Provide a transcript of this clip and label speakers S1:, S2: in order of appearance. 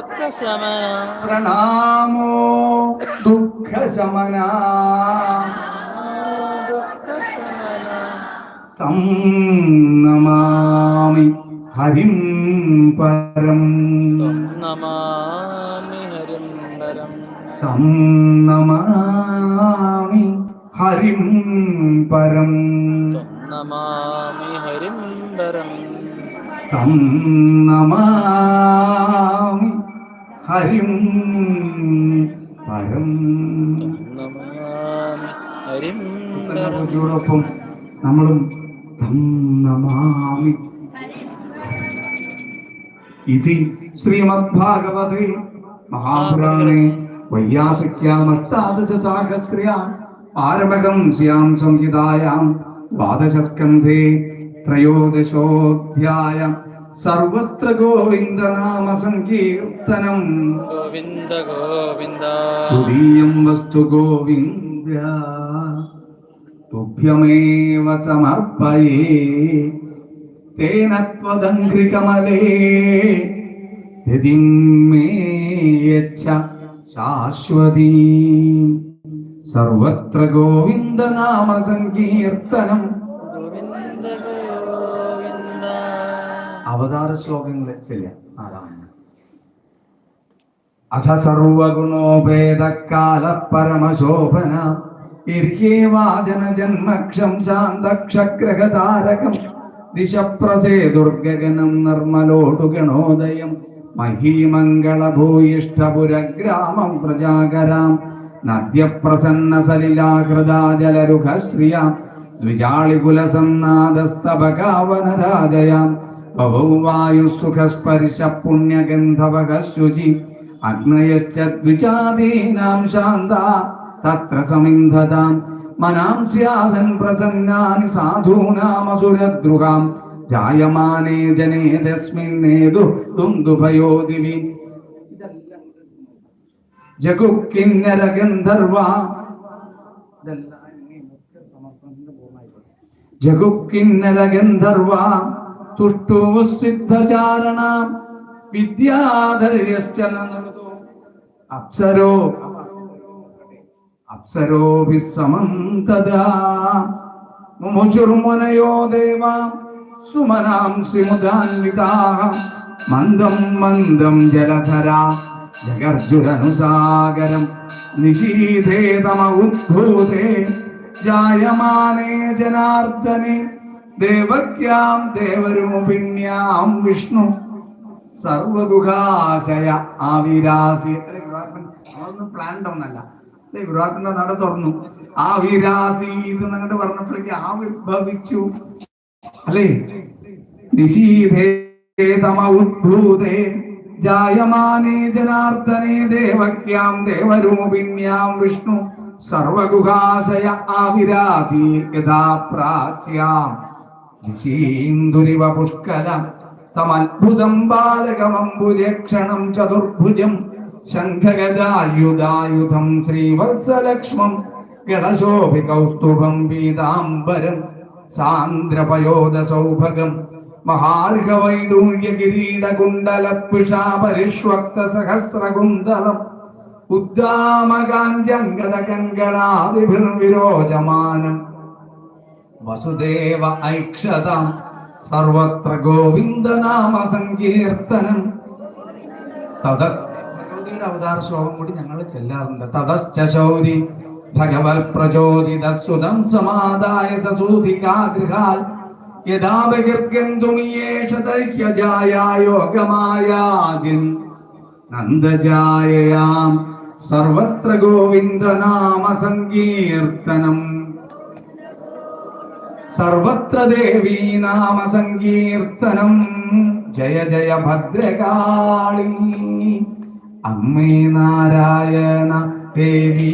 S1: ദുഃഖശമന.
S2: പ്രണാമോ ദുഃഖശമന. തം നമാമി ഹരിം പരം.
S1: നമാമി ഹരിം പരം.
S2: തം നമാമി ഹരിം പരം.
S1: നമാമി ഹരിം പരം
S2: തം നമാമി ഹരിം പരം.
S1: നമാമി ഹരിം പരം
S2: നമ്മളും തം നമാമി. ഇതി ശ്രീമദ്ഭാഗവതേ മഹാപുരാണേ വൈയാസിക്യാമഷ്ടാദശ സാഹസ്ര്യാം ആരമകം ശ്യാം സംഹിതായാം. ദ്വാദശസ്കന്ധേ ത്രയോദശോധ്യായ. സർവത്ര ഗോവിന്ദനാമ സങ്കീർത്തനം
S1: ഗോവിന്ദ ഗോവിന്ദ.
S2: തുരീയം വസ്തു ഗോവിന്ദ. തുഭ്യമേവ സമർപ്പയേ. തേന ത്വദംഘ്രികമലേ യതിമേ യച്ഛ ശാശ്വതീ. സർവത്ര ഗോവിന്ദ നാമ സങ്കീർത്തനം അവതാര ശ്ലോകങ്ങൾ ചെയ്യാം നാരായണ അഥ സർവഗുണോപേതക്കാല പരമശോഭന ഇർഹേവാചന ജന്മക്ഷം ശാന്തക്ഷഗ്രഹതാരകം. ദിശപ്രസേ ദുർഗഗനം നിർമ്മലോടു ഗണോദയം. മഹീമംഗളഭൂയിഷ്ഠപുരഗ്രാമം പ്രജാകരാം. നദ്യപ്രസന്ന സലിലാകൃതാജലരുഖശ്രിയാം ദ്വിജാളികുലസന്നാദസ്തപകാവനരാജയാം. ബഹുവായുസുഖസ്പർശ പുണ്യഗന്ധവക ശുചി അഗ്നയശ്ച ദ്വിജാതീനാം ശാന്ത. തത്ര സമിന്ധതാം മനാം സ്യാസൻ പ്രസന്നാനി സാധൂനാമസുരദ്രുഹാം. ജായമാനേ ജനേ തസ്മിന്നേതു ദുന്ദുഭയോദിവി ജഗുക്കിന്നര ഗന്ധർവ ജഗുക്കിന്നര ഗന്ധർവ തുഷ്ടു സിദ്ധചാരണ വിദ്യാധര്യശ്ചലനൃതോ അപ്സരോ അപ്സരോഭി സമം തദാ മുമുചുർമുനയോ ദേവ സുമനാംസി മുദാൻവിതാഃ മന്ദം മന്ദം ജലധരാ. ജഗർജുരനുസാഗരം നിശീധേ തമ ഉദ്ഭൂതേ ജായമാനേ ജനാർദ്ദനെ ദേവക്യാം ദേവരൂപിണ്യാം വിഷ്ണു. സർവഗുഹാശയ ആവിരാസി. അതൊന്നും പ്ലാൻഡ് ഒന്നല്ല. അല്ലേ ഗുരുവാത്തിന്റെ നട തുറന്നു. ആവിരാസി ഇത് അങ്ങോട്ട് പറഞ്ഞപ്പോഴേക്ക് ആവിർഭവിച്ചു. അല്ലേ? നിശീധേ തമ ഉദ്ഭൂതേ ജായമാനേ ജനാർദ്ദനേ ദേവക്യാം ദേവരൂപിണ്യാം വിഷ്ണു സർവഗുഹാശയ ആവിരാജി യഥാ പ്രാച്യാം. ഋഷീന്ദുരിവ പുഷ്കല തമത്ഭുതം ബാലകമംബുജക്ഷണം ചതുർഭുജം ശംഖഗദായുധായുധം ശ്രീവത്സലക്ഷ്മം ഗണശോഭി കൗസ്തുഭം പീതാംബരം സാന്ദ്രപയോദ സൗഭഗം മഹാർഹവൈഡൂര്യ കിരീടകുണ്ടലത്പിഷാ പരിഷ്വക്ത സഹസ്രകുണ്ടലം ഉദ്ദാമകാഞ്ചങ്കത കങ്കണാദിഭിർവിരോചമാനം വസുദേവ ഐക്ഷതാം. സർവത്ര ഗോവിന്ദനാമ സങ്കീർത്തനം തത അവതാര ശ്ലോകം കൂടി ഞങ്ങൾ ചെല്ലാറുണ്ട്. തതശ്ച ശൗരി ഭഗവത് പ്രചോദിത സുതം സമാദായ സസൂതികാഗൃഹാൽ നന്ദജായയാം സർവത്ര ഗോവിന്ദനാമ സങ്കീർത്തനം സർവത്ര ദേവീ നാമ സങ്കീർത്തനം ജയ ജയ ഭദ്രകാളി. അമ്മേ നാരായണ ദേവി